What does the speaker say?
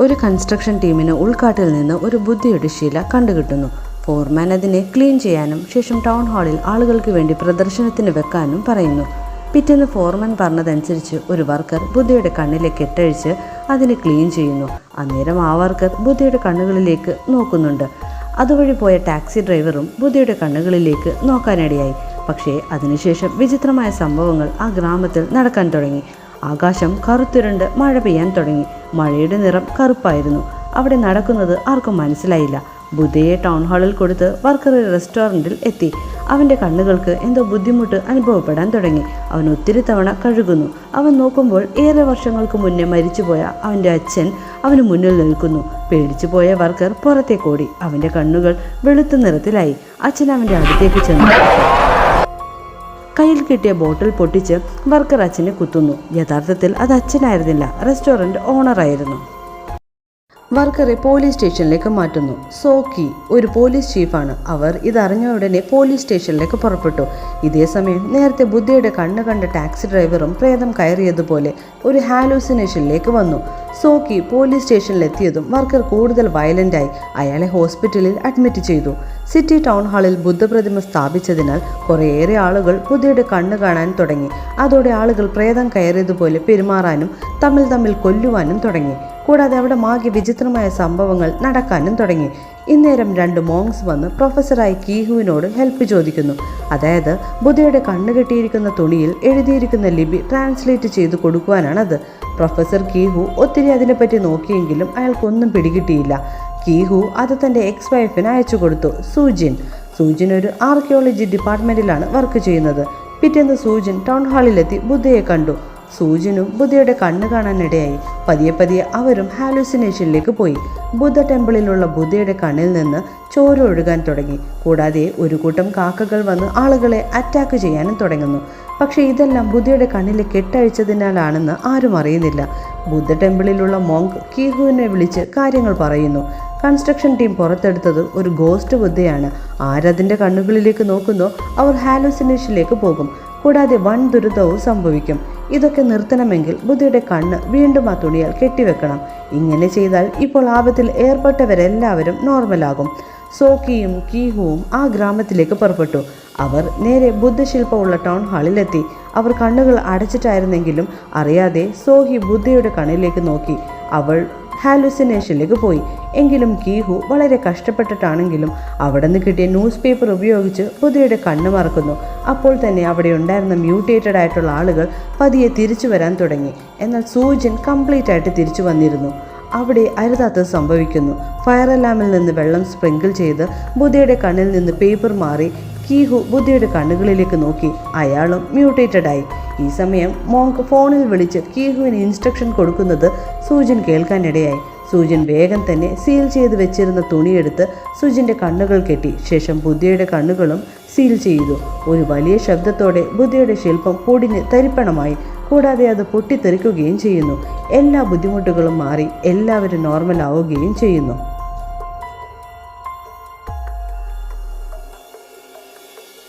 ഒരു കൺസ്ട്രക്ഷൻ ടീമിന് ഉൾക്കാട്ടിൽ നിന്ന് ഒരു ബുദ്ധിയുടെ ശീല കണ്ടുകിട്ടുന്നു. ഫോർമാൻ അതിനെ ക്ലീൻ ചെയ്യാനും ശേഷം ടൗൺ ഹാളിൽ ആളുകൾക്ക് വേണ്ടി പ്രദർശനത്തിന് വെക്കാനും പറയുന്നു. പിറ്റേന്ന് ഫോർമാൻ പറഞ്ഞതനുസരിച്ച് ഒരു വർക്കർ ബുദ്ധിയുടെ കണ്ണിലെ കെട്ടഴിച്ച് അതിനെ ക്ലീൻ ചെയ്യുന്നു. അന്നേരം ആ വർക്കർ ബുദ്ധിയുടെ കണ്ണുകളിലേക്ക് നോക്കുന്നുണ്ട്. അതുവഴി പോയ ടാക്സി ഡ്രൈവറും ബുദ്ധിയുടെ കണ്ണുകളിലേക്ക് നോക്കാനിടയായി. പക്ഷേ അതിനുശേഷം വിചിത്രമായ സംഭവങ്ങൾ ആ ഗ്രാമത്തിൽ നടക്കാൻ തുടങ്ങി. ആകാശം കറുത്തിരുണ്ട് മഴ പെയ്യാൻ തുടങ്ങി. മഴയുടെ നിറം കറുപ്പായിരുന്നു. അവിടെ നടക്കുന്നത് ആർക്കും മനസ്സിലായില്ല. ബുദ്ധയെ ടൗൺ ഹാളിൽ കൊടുത്ത് വർക്കർ റെസ്റ്റോറന്റിൽ എത്തി. അവന്റെ കണ്ണുകൾക്ക് എന്തോ ബുദ്ധിമുട്ട് അനുഭവപ്പെടാൻ തുടങ്ങി. അവൻ ഒത്തിരി തവണ കഴുകുന്നു. അവൻ നോക്കുമ്പോൾ ഏറെ വർഷങ്ങൾക്ക് മുന്നേ മരിച്ചുപോയ അവന്റെ അച്ഛൻ അവന് മുന്നിൽ നിൽക്കുന്നു. പേടിച്ചു പോയ വർക്കർ പുറത്തേക്കോടി അവന്റെ കണ്ണുകൾ വെളുത്ത നിറത്തിലായി. അച്ഛൻ അവന്റെ അടുത്തേക്ക് ചെന്നു. കയ്യിൽ കിട്ടിയ ബോട്ടിൽ പൊട്ടിച്ച് വർക്കർ അച്ഛനെ കുത്തുന്നു. യഥാർത്ഥത്തിൽ അത് അച്ഛനായിരുന്നില്ല. റെസ്റ്റോറന്റ് ഓണറായിരുന്നു. വർക്കറെ പോലീസ് സ്റ്റേഷനിലേക്ക് മാറ്റുന്നു. സോക്കി ഒരു പോലീസ് ചീഫാണ്. അവർ ഇതറിഞ്ഞ ഉടനെ പോലീസ് സ്റ്റേഷനിലേക്ക് പുറപ്പെട്ടു. ഇതേ സമയം നേരത്തെ ബുദ്ധിയുടെ കണ്ണ് കണ്ട ടാക്സി ഡ്രൈവറും പ്രേതം കയറിയതുപോലെ ഒരു ഹാലൂസിനേഷനിലേക്ക് വന്നു. സോക്കി പോലീസ് സ്റ്റേഷനിലെത്തിയതും വർക്കർ കൂടുതൽ വയലന്റായി അയാളെ ഹോസ്പിറ്റലിൽ അഡ്മിറ്റ് ചെയ്തു. സിറ്റി ടൗൺ ഹാളിൽ ബുദ്ധപ്രതിമ സ്ഥാപിച്ചതിനാൽ കുറേയേറെ ആളുകൾ ബുദ്ധയുടെ കണ്ണ് കാണാൻ തുടങ്ങി. അതോടെ ആളുകൾ പ്രേതം കയറിയതുപോലെ പെരുമാറാനും തമ്മിൽ തമ്മിൽ കൊല്ലുവാനും തുടങ്ങി. കൂടാതെ അവിടെ മാകി വിചിത്രമായ സംഭവങ്ങൾ നടക്കാനും തുടങ്ങി. ഇന്നേരം രണ്ട് മോങ്സ് വന്ന് പ്രൊഫസറായി കീഹുവിനോട് ഹെൽപ്പ് ചോദിക്കുന്നു. അതായത് ബുദ്ധയുടെ കണ്ണ് കെട്ടിയിരിക്കുന്ന തുണിയിൽ എഴുതിയിരിക്കുന്ന ലിപി ട്രാൻസ്ലേറ്റ് ചെയ്തു കൊടുക്കുവാനാണത്. പ്രൊഫസർ കീഹു ഒത്തിരി അതിനെപ്പറ്റി നോക്കിയെങ്കിലും അയാൾക്കൊന്നും പിടികിട്ടിയില്ല. കീഹു അത് തന്റെ എക്സ് വൈഫിന് അയച്ചു കൊടുത്തു സൂജിൻ. സൂജിൻ ഒരു ആർക്കിയോളജി ഡിപ്പാർട്ട്മെന്റിലാണ് വർക്ക് ചെയ്യുന്നത്. പിറ്റേന്ന് സൂജിൻ ടൗൺ ഹാളിലെത്തി ബുദ്ധയെ കണ്ടു. സൂജിനും ബുദ്ധയുടെ കണ്ണ് കാണാനിടയായി. പതിയെ പതിയെ അവരും ഹാലൂസിനേഷനിലേക്ക് പോയി. ബുദ്ധ ടെമ്പിളിലുള്ള ബുദ്ധയുടെ കണ്ണിൽ നിന്ന് ചോര ഒഴുകാൻ തുടങ്ങി. കൂടാതെ ഒരു കൂട്ടം കാക്കകൾ വന്ന് ആളുകളെ അറ്റാക്ക് ചെയ്യാനും തുടങ്ങുന്നു. പക്ഷേ ഇതെല്ലാം ബുദ്ധയുടെ കണ്ണിലെ കെട്ടഴിച്ചതിനാലാണെന്ന് ആരും അറിയുന്നില്ല. ബുദ്ധ ടെമ്പിളിലുള്ള മോങ്ക് കീഹുവിനെ വിളിച്ച് കാര്യങ്ങൾ പറയുന്നു. കൺസ്ട്രക്ഷൻ ടീം പുറത്തെടുത്തത് ഒരു ഗോസ്റ്റ് ബുദ്ധയാണ്. ആരതിന്റെ കണ്ണുകളിലേക്ക് നോക്കുന്നോ അവർ ഹാലൂസിനേഷനിലേക്ക് പോകും. കൂടാതെ വൻ ദുരിതവും സംഭവിക്കും. ഇതൊക്കെ നിർത്തണമെങ്കിൽ ബുദ്ധിയുടെ കണ്ണ് വീണ്ടും ആ തുണിയാൽ കെട്ടിവെക്കണം. ഇങ്ങനെ ചെയ്താൽ ഇപ്പോൾ ആപത്തിൽ ഏർപ്പെട്ടവരെല്ലാവരും നോർമലാകും. സോക്കിയും കീഹുവും ആ ഗ്രാമത്തിലേക്ക് പുറപ്പെട്ടു. അവർ നേരെ ബുദ്ധശില്പമുള്ള ടൗൺ ഹാളിലെത്തി. അവർ കണ്ണുകൾ അടച്ചിട്ടായിരുന്നെങ്കിലും അറിയാതെ സോഹി ബുദ്ധയുടെ കണ്ണിലേക്ക് നോക്കി. അവൾ ഹാലുസിനേഷനിലേക്ക് പോയി. എങ്കിലും കീഹു വളരെ കഷ്ടപ്പെട്ടിട്ടാണെങ്കിലും അവിടെ നിന്ന് കിട്ടിയ ന്യൂസ് പേപ്പർ ഉപയോഗിച്ച് ബുദ്ധയുടെ കണ്ണ് മറക്കുന്നു. അപ്പോൾ തന്നെ അവിടെ ഉണ്ടായിരുന്ന മ്യൂട്ടേറ്റഡ് ആയിട്ടുള്ള ആളുകൾ പതിയെ തിരിച്ചു വരാൻ തുടങ്ങി. എന്നാൽ സൂജൻ കംപ്ലീറ്റ് ആയിട്ട് തിരിച്ചു വന്നിരുന്നു. അവിടെ അരുതാത്തത് സംഭവിക്കുന്നു. ഫയർ അലാമിൽ നിന്ന് വെള്ളം സ്പ്രിങ്കിൾ ചെയ്ത് ബുദ്ധയുടെ കണ്ണിൽ നിന്ന് പേപ്പർ മാറി കീഹു ബുദ്ധയുടെ കണ്ണുകളിലേക്ക് നോക്കി അയാളും മ്യൂട്ടേറ്റഡ് ആയി ഈ സമയം മോങ്ക് ഫോണിൽ വിളിച്ച് കീഹുവിന് ഇൻസ്ട്രക്ഷൻ കൊടുക്കുന്നത് സൂജൻ കേൾക്കാനിടയായി. സൂജൻ വേഗം തന്നെ സീൽ ചെയ്ത് വെച്ചിരുന്ന തുണിയെടുത്ത് സുജിന്റെ കണ്ണുകൾ കെട്ടി. ശേഷം ബുദ്ധയുടെ കണ്ണുകളും സീൽ ചെയ്തു. ഒരു വലിയ ശബ്ദത്തോടെ ബുദ്ധയുടെ ശില്പം പൊടിഞ്ഞ് തരിപ്പണമായി. കൂടാതെ അത് പൊട്ടിത്തെറിക്കുകയും ചെയ്യുന്നു. എല്ലാ ബുദ്ധിമുട്ടുകളും മാറി എല്ലാവരും നോർമൽ ആവുകയും ചെയ്യുന്നു.